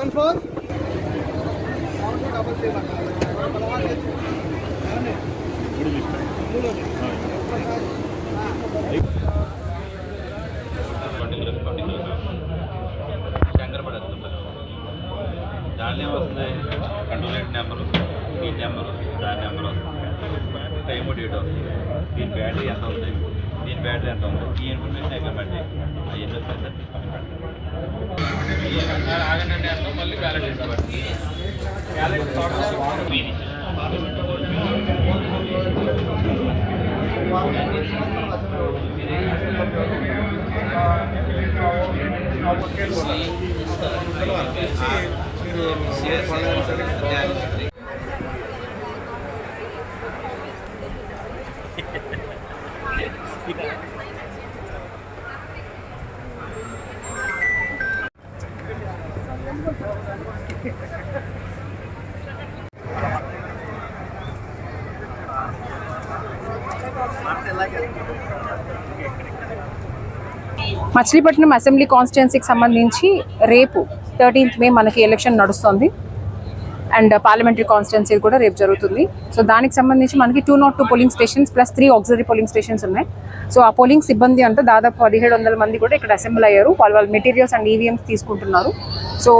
Seven four double three దాని వస్తుంది control number ఈ నెంబరు దాని నెంబర్ వస్తుంది టైం డేట్ వస్తుంది దీని బ్యాటరీ ఎంత ఉంది దీని బ్యాటరీ ఎంత ఉంది ఈ ఇన్ఫర్మేషన్ ఎక్కడ పెట్టి అవన్నీ వస్తాయి సార్ తీసుకొని ఆగండి. అంటే మళ్ళీ బ్యాలెట్ మచిలీపట్నం అసెంబ్లీ కాన్స్టిట్యున్సీకి సంబంధించి రేపు థర్టీన్త్ మే మనకి ఎలక్షన్ నడుస్తుంది. అండ్ పార్లమెంటరీ కాన్స్టిట్యున్సీ కూడా రేపు జరుగుతుంది. సో దానికి సంబంధించి మనకి two not two polling stations plus three auxiliary polling stations ఉన్నాయి. సో ఆ పోలింగ్ సిబ్బంది అంతా దాదాపు పదిహేడు వందల మంది కూడా ఇక్కడ అసెంబ్ల్ అయ్యారు. వాళ్ళ వాళ్ళ మెటీరియల్స్ అండ్ ఈవీఎంస్ తీసుకుంటున్నారు. సో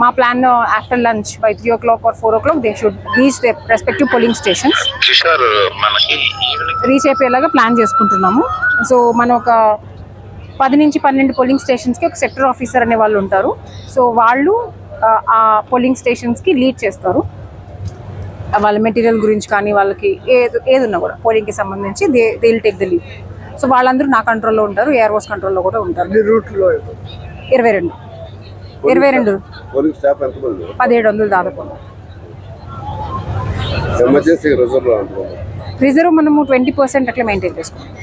మా plan after lunch by three o'clock or four o'clock they should reach the respective polling stations reach అయిపోయేలాగా plan చేసుకుంటున్నాము. సో మనం ఒక పది నుంచి పన్నెండు పోలింగ్ స్టేషన్స్కి ఒక సెక్టర్ ఆఫీసర్ అనే వాళ్ళు ఉంటారు. సో వాళ్ళు ఆ, ఆ పోలింగ్ స్టేషన్స్కి లీడ్ చేస్తారు. వాళ్ళ మెటీరియల్ గురించి కానీ వాళ్ళకి ఏది ఏది ఉన్నా కూడా పోలింగ్కి సంబంధించి they they will take the lead so వాళ్ళందరూ నా కంట్రోల్లో ఉంటారు ఎయిర్వోస్ కంట్రోల్లో కూడా ఉంటారు. ఇరవై రెండు. ఇరవై రెండు. పదిహేడు వందలు దాదాపు. రిజర్వ్ మనము ట్వంటీ పర్సెంట్ అట్లా మెయింటైన్ చేసుకుంటాం.